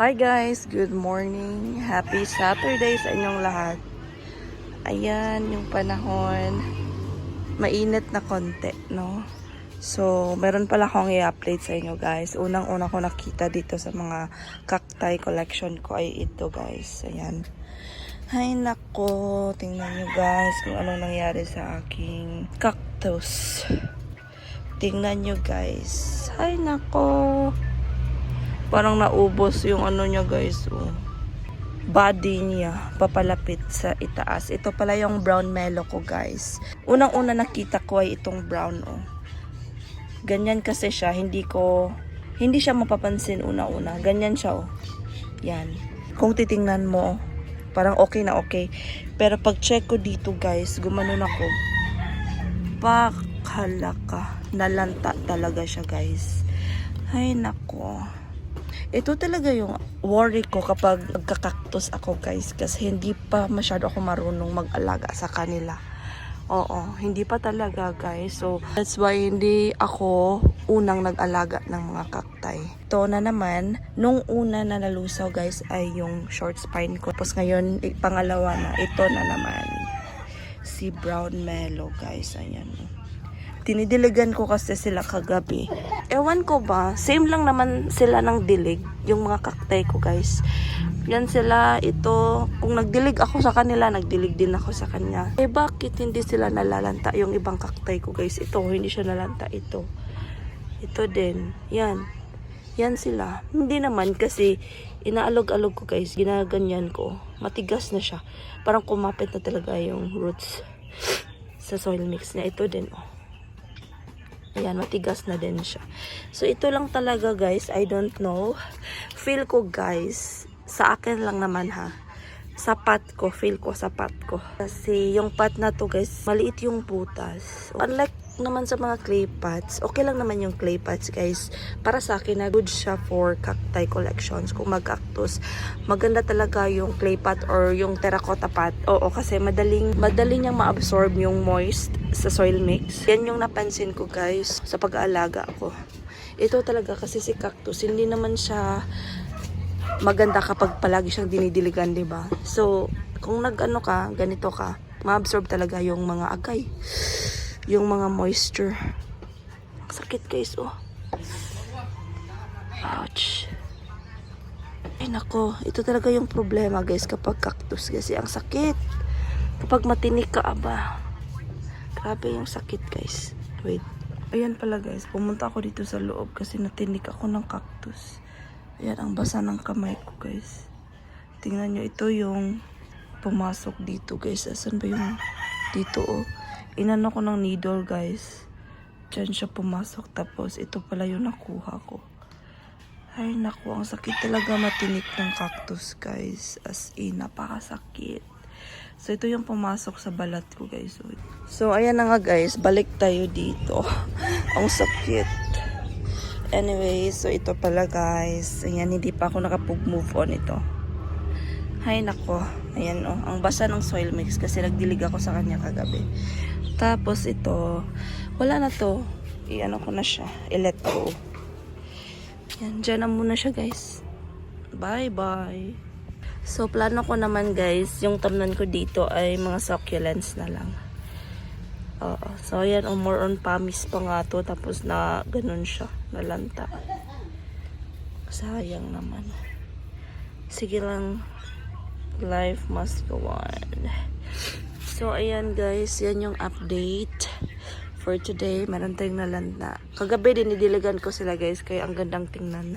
Hi guys, good morning. Happy Saturday sa inyong lahat. Ayan, yung panahon. Mainit na konti, no? So, meron pala akong i-update sa inyo guys. Unang-una ko nakita dito sa mga cacti collection ko ay ito guys. Ayan. Hay nako, tingnan nyo guys kung ano nangyari sa aking cactus. Tingnan nyo guys. Hay nako. Parang naubos yung ano niya guys. Oh. Body niya papalapit sa itaas. Ito pala yung brown mellow ko guys. Unang-una nakita ko ay itong brown oh. Ganyan kasi siya. Hindi ko, hindi siya mapapansin una-una. Ganyan siya oh. Yan. Kung titingnan mo, parang okay na okay. Pero pag check ko dito guys, gumanon ako. Pakalaka. Nalanta talaga siya guys. Ay nako. Ito talaga yung worry ko kapag nagkakaktus ako guys kasi hindi pa masyado ako marunong mag-alaga sa kanila. Oo, hindi pa talaga guys. So, that's why hindi ako unang nag-alaga ng mga kaktay. Ito na naman, nung una na nalusaw guys ay yung short spine ko. Tapos ngayon, pangalawa na, ito na naman. Si brown mellow guys. Ayan. Tinidiligan ko kasi sila kagabi. Ewan ko ba, same lang naman sila ng dilig, yung mga kaktay ko guys. Yan sila, ito, kung nagdilig ako sa kanila, nagdilig din ako sa kanya. Eh bakit hindi sila nalalanta yung ibang kaktay ko guys? Ito, hindi siya nalanta ito. Ito din, yan. Yan sila. Hindi naman kasi inaalog-alog ko guys, ginaganyan ko. Matigas na siya. Parang kumapit na talaga yung roots sa soil mix niya. Ito din, oh. Ayan, matigas na din siya. So, ito lang talaga, guys. I don't know. Feel ko, guys, sa akin lang naman, ha. Sa pat ko, feel ko sa pat ko. Kasi, yung pat na to, guys, maliit yung butas. Unlike naman sa mga clay pots, okay lang naman yung clay pots, guys. Para sa akin, na good siya for cacti collections. Kung mag-cactus, maganda talaga yung clay pot or yung terracotta pot. Oo, kasi madaling, madaling niyang ma-absorb yung moist sa soil mix. Yan yung napansin ko guys sa pag-aalaga ko. Ito talaga kasi si cactus, hindi naman siya maganda kapag palagi siyang dinidiligan, 'di ba? So, kung nag-ano ka, ganito ka, ma-absorb talaga yung mga agay. Yung mga moisture. Sakit guys, oh. Ouch. Ay nako, ito talaga yung problema guys kapag cactus kasi ang sakit. Kapag matinik ka, aba. Grabe yung sakit guys. Wait. Ayan pala guys, pumunta ako dito sa loob kasi natinik ako ng cactus. Ayan, ang basa ng kamay ko guys. Tingnan nyo, ito yung pumasok dito guys. Asan ba yung dito oh. Inano ko ng needle guys. Diyan siya pumasok tapos ito pala yung nakuha ko. Ay naku, ang sakit talaga matinik ng cactus guys. As in, napakasakit. So, ito yung pumasok sa balat ko, guys. So, ayan na nga, guys. Balik tayo dito. Ang sakit. Anyway, so ito pala, guys. Ayan, hindi pa ako nakapag-move on ito. Hay nako. Ayan, oh. Ang basa ng soil mix kasi nagdilig ako sa kanya kagabi. Tapos ito, wala na to. I-ano ko na siya. I-let go. Yan, dyan na muna siya, guys. Bye-bye. So, plano ko naman guys, yung tamnan ko dito ay mga succulents na lang. Oo. So, ayan, oh, more on pamis pa nga to. Tapos na, ganun siya. Nalanta. Sayang naman. Sige lang. Life must go on. So, ayan guys. Yan yung update for today. Meron tayong nalanta. Kagabi, dinidiligan ko sila guys. Kaya ang gandang tingnan.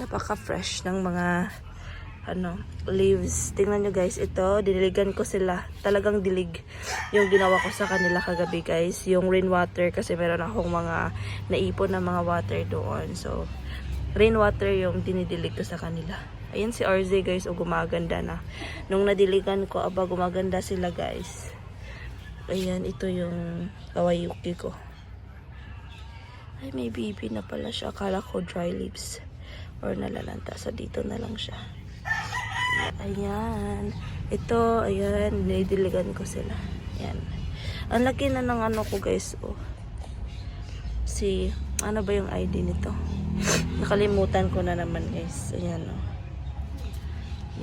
Napaka-fresh ng mga ano, leaves. Tingnan nyo guys, ito, diniligan ko sila. Talagang dilig yung ginawa ko sa kanila kagabi guys. Yung rainwater kasi meron akong mga naipon na mga water doon. So, rainwater yung dinidilig ko sa kanila. Ayan si RZ guys, o gumaganda na. Nung nadiligan ko, aba gumaganda sila guys. Ayan, ito yung kawayuki ko. Ay, may baby na pala siya. Akala ko dry leaves. Or nalalanta. So, dito na lang siya. Ayan. Ito, ayan. Nidiligan ko sila. Ayan. Ang laki na ng ano ko guys. Oh. Si, ano ba yung ID nito? Nakalimutan ko na naman guys. Ayan oh.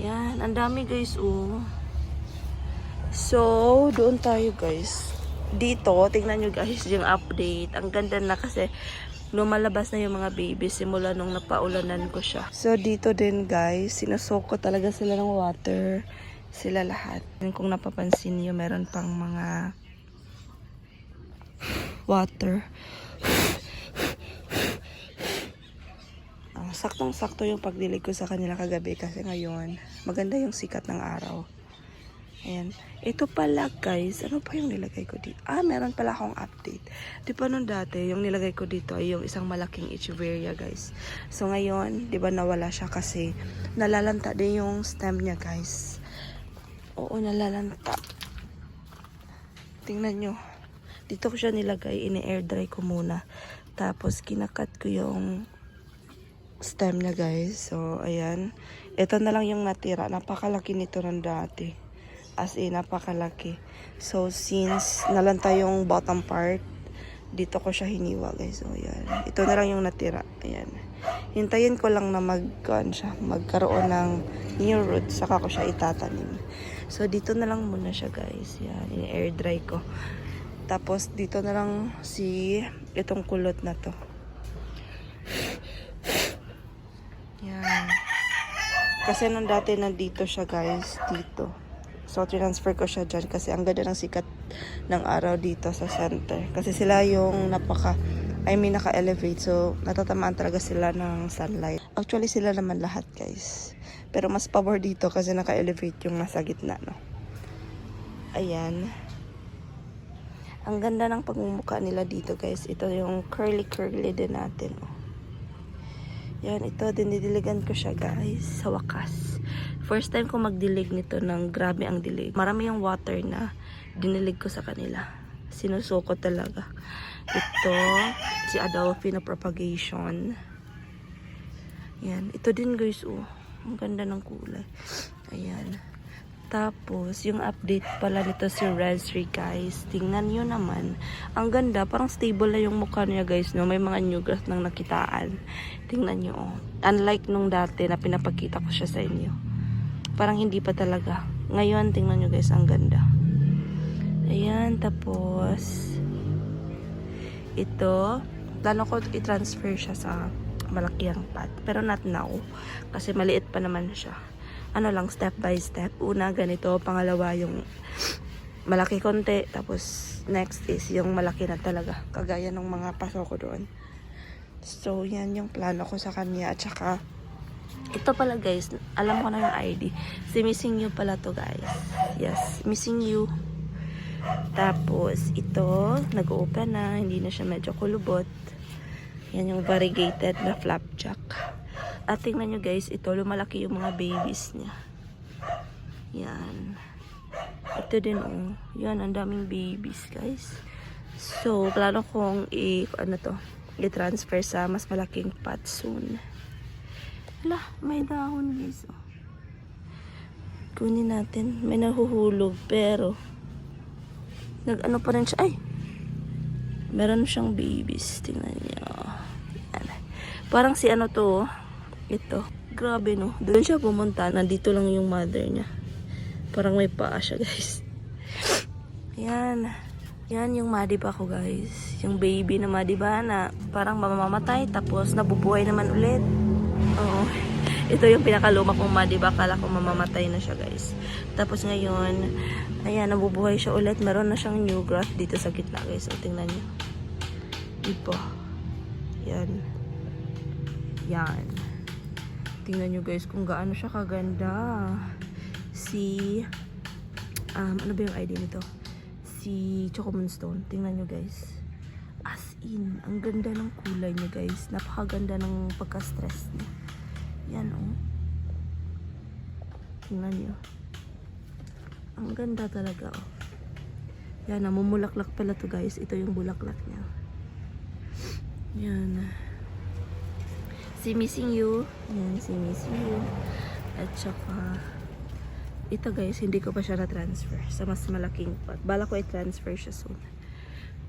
Yan, ang dami guys, oh. So, doon tayo guys. Dito, tingnan nyo guys yung update. Ang ganda na kasi lumalabas na yung mga baby simula nung napaulanan ko siya. So, dito din guys, sinusok ko talaga sila ng water. Sila lahat. Kung napapansin niyo meron pang mga water. Ah, saktong-sakto yung pagdilig ko sa kanila kagabi kasi ngayon maganda yung sikat ng araw. Ayan. Ito pala guys, ano pa yung nilagay ko dito? Ah, meron pala akong update. Di ba nung dati, yung nilagay ko dito ay yung isang malaking echeveria guys. So ngayon, di ba nawala siya kasi nalalanta din yung stem niya guys. Oo, nalalanta. Tingnan nyo. Dito ko siya nilagay, ini-air dry ko muna. Tapos kinakat ko yung stem niya guys. So, ayan. Ito na lang yung natira. Napakalaki nito ng dati. As in, napakalaki. So, since nalanta yung bottom part, dito ko siya hiniwa guys. So, ayan. Ito na lang yung natira. Ayan. Hintayin ko lang na mag, siya, magkaroon ng new root. Saka ko siya itatanim. So, dito na lang muna siya guys. Yan. In-air dry ko. Tapos, dito na lang si itong kulot na to. Yan. Kasi nung dati nandito siya guys, dito. So, transfer ko siya dyan kasi ang ganda ng sikat ng araw dito sa center. Kasi sila yung napaka, I mean, naka-elevate. So, natatamaan talaga sila ng sunlight. Actually, sila naman lahat guys. Pero mas pabor dito kasi naka-elevate yung nasa gitna, no? Ayan. Ang ganda ng pagmumukha nila dito guys. Ito yung curly-curly din natin. Oh. Yan, ito, dinidiligan ko siya guys, sa wakas. First time ko magdilig nito ng grabe ang dilig. Marami yung water na dinilig ko sa kanila. Sinusuko talaga. Ito, si Adolphi na propagation. Yan, ito din guys, oh. Ang ganda ng kulay. Ayan. Tapos, yung update pala nito si Raspberry guys. Tingnan nyo naman. Ang ganda, parang stable na yung mukha niya guys. No? May mga new grass nang nakitaan. Tingnan nyo. Oh. Unlike nung dati na pinapakita ko siya sa inyo. Parang hindi pa talaga. Ngayon, tingnan nyo guys, ang ganda. Ayan, tapos ito, plano ko i-transfer siya sa malakiang pot. Pero not now. Kasi maliit pa naman siya ano lang, step by step. Una, ganito. Pangalawa, yung malaki konti. Tapos, next is yung malaki na talaga. Kagaya ng mga paso ko doon. So, yan yung plano ko sa kanya. At saka, ito pala guys, alam ko na yung ID. Si Missing You pala to guys. Yes, Missing You. Tapos, ito, nag-open na. Hindi na siya medyo kulubot. Yan yung variegated na flapjack. At tingnan nyo guys, ito lumalaki yung mga babies niya. Yan. Ito din oh. Yan, ang daming babies guys. So, plano kong i, ano to, i-transfer sa mas malaking pot soon. Hala, may dahon guys. Oh. Kunin natin. May nahuhulog pero nag ano pa rin siya. Ay! Meron siyang babies. Tingnan niyo. Yan. Parang si ano to, oh. Ito. Grabe no. Doon siya pumunta. Nandito lang yung mother niya. Parang may paa siya guys. Yan. Yan yung madiba ko guys. Yung baby na madiba na parang mamamatay tapos nabubuhay naman ulit. Oo. Ito yung pinakaluma kong madiba. Kala ko mamamatay na siya guys. Tapos ngayon, ayan, nabubuhay siya ulit. Meron na siyang new growth dito sa gitna guys. So, tingnan niyo. Ipo. Yan. Yan. Tingnan nyo guys kung gaano siya kaganda. Si, um, ano ba yung ID nito? Si Choco Moonstone. Tingnan nyo guys. As in, ang ganda ng kulay niya guys. Napakaganda ng pagka-stress niya. Yan oh. Tingnan nyo. Ang ganda talaga oh. Yan, namumulaklak pala to guys. Ito yung bulaklak niya. Yan. Si Missing You. Yan, si Missing You. At saka, ito guys, hindi ko pa siya na-transfer sa mas malaking pot. Bala ko i-transfer siya soon.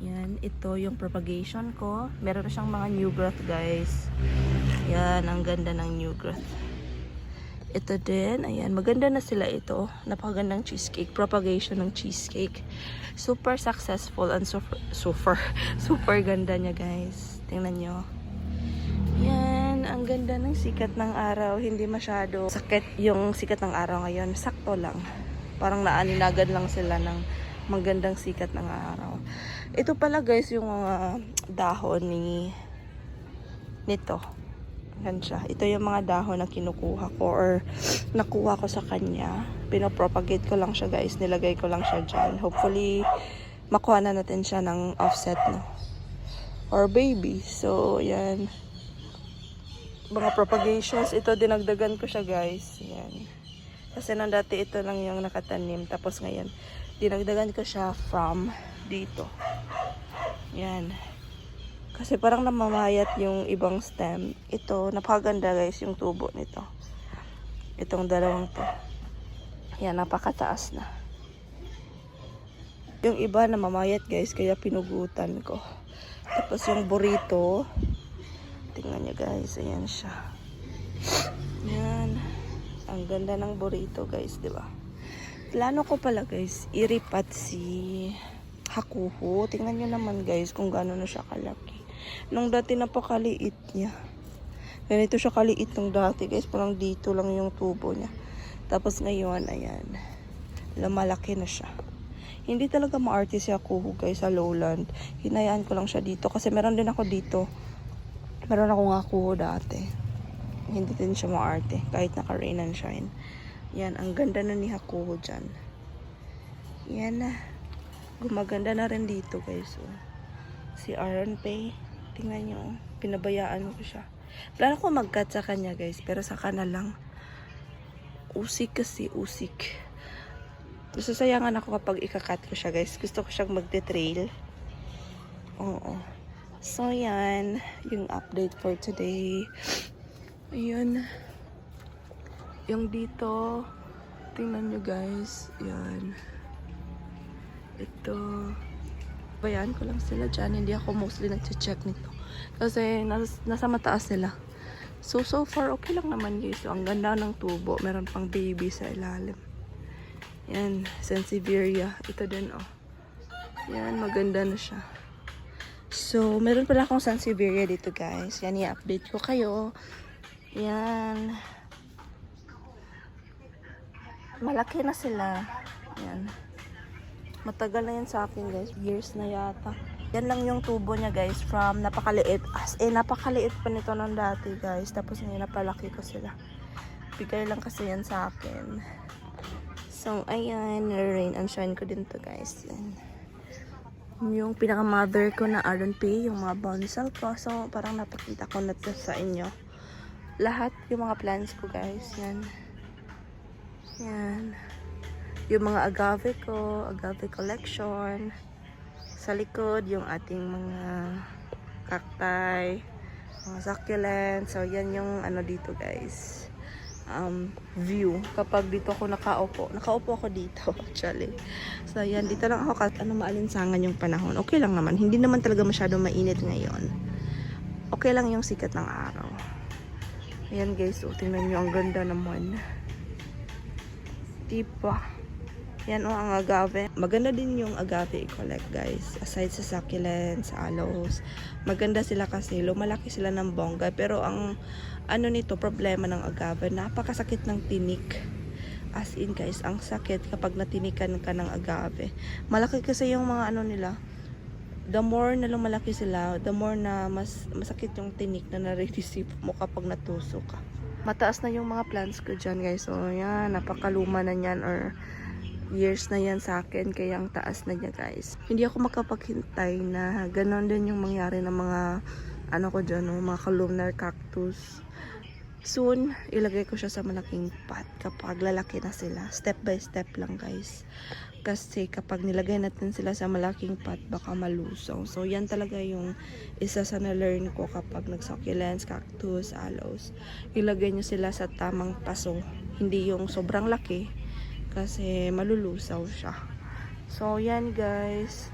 Yan, ito yung propagation ko. Meron siyang mga new growth guys. Yan, ang ganda ng new growth. Ito din, ayan, maganda na sila ito. Napakagandang cheesecake, propagation ng cheesecake. Super successful and super, super, super ganda niya guys. Tingnan nyo. Ganda ng sikat ng araw. Hindi masyado sakit yung sikat ng araw ngayon. Sakto lang. Parang naaninagan lang sila ng magandang sikat ng araw. Ito pala guys yung mga dahon ni nito. Yan siya. Ito yung mga dahon na kinukuha ko or nakuha ko sa kanya. Pinopropagate ko lang siya guys. Nilagay ko lang siya dyan. Hopefully, makuha na natin siya ng offset no. Or baby. So, yan. Mga propagations. Ito, dinagdagan ko siya guys. Yan. Kasi nang dati ito lang yung nakatanim. Tapos ngayon, dinagdagan ko siya from dito. Yan. Kasi parang namamayat yung ibang stem. Ito, napakaganda guys yung tubo nito. Itong dalawang to. Yan, napakataas na. Yung iba namamayat guys, kaya pinugutan ko. Tapos yung burrito, tingnan nyo guys, ayan siya. Yan. Ang ganda ng burrito guys, di ba? Plano ko pala guys, iripat si Hakuho. Tingnan nyo naman guys kung gaano na siya kalaki. Nung dati napakaliit niya. Ganito siya kaliit nung dati guys. Parang dito lang yung tubo niya. Tapos ngayon, ayan. Lumalaki na siya. Hindi talaga maarte si Hakuho guys sa lowland. Hinayaan ko lang siya dito. Kasi meron din ako dito. Meron akong Hakuho dati. Hindi din siya maarte. Kahit naka-rain and shine. Yan, ang ganda na ni Hakuho dyan. Yan na. Gumaganda na rin dito guys. Oh. Si Aaron Pay. Tingnan nyo. oh. Pinabayaan ko siya. Plano ko mag-cut sa kanya guys. Pero saka na lang. Usik kasi. Usik. Nasasayangan ako kapag ikakat ko siya guys. Gusto ko siyang magte-trail. Oo. So yan. Yung update for today. Ayun. Yung dito. Tingnan nyo guys. Yan. Ito. Bayaan ko lang sila dyan. Hindi ako mostly nag-check nito. Kasi nas, nasa mataas sila. So, so far, okay lang naman guys. So, ang ganda ng tubo. Meron pang baby sa ilalim. Yan. Sansevieria. Ito din, oh. Yan. Maganda na siya. So, meron pala akong Sansevieria dito guys. Yan, i-update ko kayo. Yan. Malaki na sila. Yan. Matagal na yan sa akin guys. Years na yata. Yan lang yung tubo niya guys. From napakaliit. As eh, napakaliit pa nito ng dati guys. Tapos ngayon napalaki ko sila. Bigay lang kasi yan sa akin. So, ayan. Rain and shine ko din to guys. Yan. Yung pinaka-mother ko na Aaron P. Yung mga bonsal ko. So, parang napakita ko na sa inyo. Lahat yung mga plants ko guys. Yan. Yan yung mga agave ko, agave collection. Sa likod, yung ating mga cacti, mga succulent. So, yan yung ano dito guys. Um, view. Kapag dito ako nakaupo. Nakaupo ako dito actually. So, yan. Dito lang ako kahit ano maalinsangan yung panahon. Okay lang naman. Hindi naman talaga masyado mainit ngayon. Okay lang yung sikat ng araw. Ayan guys. So, tingnan nyo. Ang ganda naman. Diba? Yan o ang agave. Maganda din yung agave i-collect guys. Aside sa succulents, aloes. Maganda sila kasi lumalaki sila ng bongga. Pero ang ano nito, problema ng agave, napakasakit ng tinik. As in guys, ang sakit kapag natinikan ka ng agave. Malaki kasi yung mga ano nila. The more na lumalaki sila, the more na mas masakit yung tinik na nare-receive mo kapag natusok ka. Mataas na yung mga plants ko dyan guys. So yan, napakaluma na yan or years na yan sa akin kaya ang taas na niya guys hindi ako makapaghintay na ganon din yung mangyari ng mga ano ko dyan no, mga columnar cactus. Soon ilagay ko siya sa malaking pot kapag lalaki na sila. Step by step lang guys. Kasi kapag nilagay natin sila sa malaking pot baka malusaw. So yan talaga yung isa sa na-learn ko kapag nag-succulents, cactus, aloes. Ilagay nyo sila sa tamang paso. Hindi yung sobrang laki kasi malulusaw siya. So, yan guys.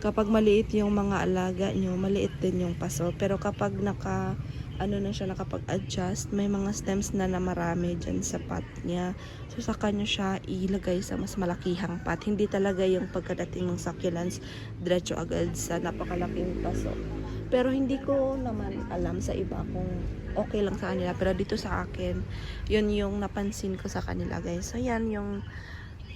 Kapag maliit yung mga alaga nyo, maliit din yung paso. Pero kapag naka ano na siya nakapag-adjust. May mga stems na na marami dyan sa pot niya. So, saka nyo siya ilagay sa mas malakihang pot. Hindi talaga yung pagkadating ng succulents, diretso agad sa napakalaking paso. Pero hindi ko naman alam sa iba kung okay lang sa kanila. Pero dito sa akin, yun yung napansin ko sa kanila guys. So, yan yung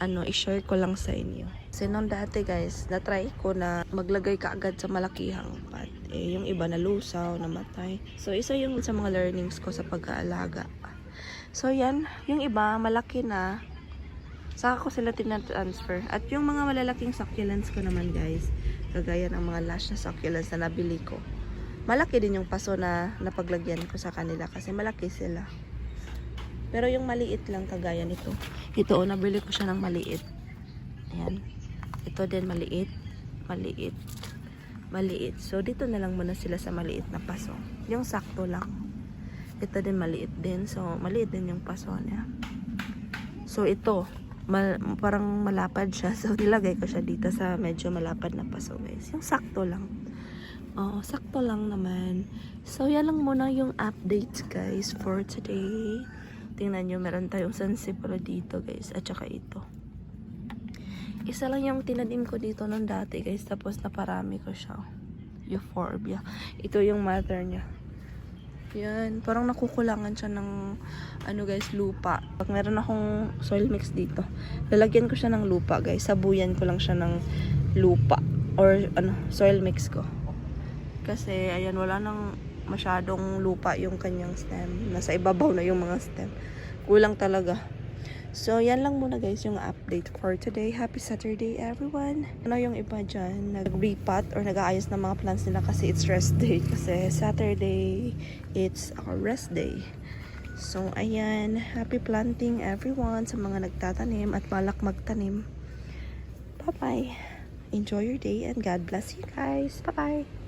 ano, i-share ko lang sa inyo. Kasi nung dati guys, na-try ko na maglagay ka agad sa malakihang pot. Eh, yung iba nalusaw, namatay. So, isa yung sa mga learnings ko sa pag-aalaga. So, yan. Yung iba, malaki na. Saka ko sila tina-transfer. At yung mga malalaking succulents ko naman guys, kagaya ng mga lash na succulents na nabili ko. Malaki din yung paso na napaglagyan ko sa kanila kasi malaki sila. Pero yung maliit lang kagaya nito. Ito, oh, nabili ko siya ng maliit. Ayan. Ito din maliit. Maliit. Maliit. So, dito na lang muna sila sa maliit na paso. Yung sakto lang. Ito din maliit din. So, maliit din yung paso niya. So, ito. Mal, parang malapad siya. So, nilagay ko siya dito sa medyo malapad na paso, guys. Yung sakto lang. Oo, sakto lang naman. So, yan lang muna yung updates, guys, for today. Tingnan nyo, meron tayong sensipro dito, guys. At saka ito. Isa lang yung tinanim ko dito nung dati, guys. Tapos, naparami ko siya. Euphorbia. Ito yung mother niya. Yan. Parang nakukulangan siya ng, ano guys, lupa. Pag meron akong soil mix dito, lalagyan ko siya ng lupa, guys. Sabuyan ko lang siya ng lupa. Or, ano, soil mix ko. Kasi, ayan, wala nang masyadong lupa yung kanyang stem. Nasa ibabaw na yung mga stem. Kulang talaga. So, yan lang muna guys yung update for today. Happy Saturday everyone. Ano yung iba dyan, nag-repot or nag-aayos ng mga plants nila kasi it's rest day. Kasi Saturday, it's our rest day. So, ayan. Happy planting everyone sa mga nagtatanim at malak magtanim. Bye-bye. Enjoy your day and God bless you guys. Bye-bye.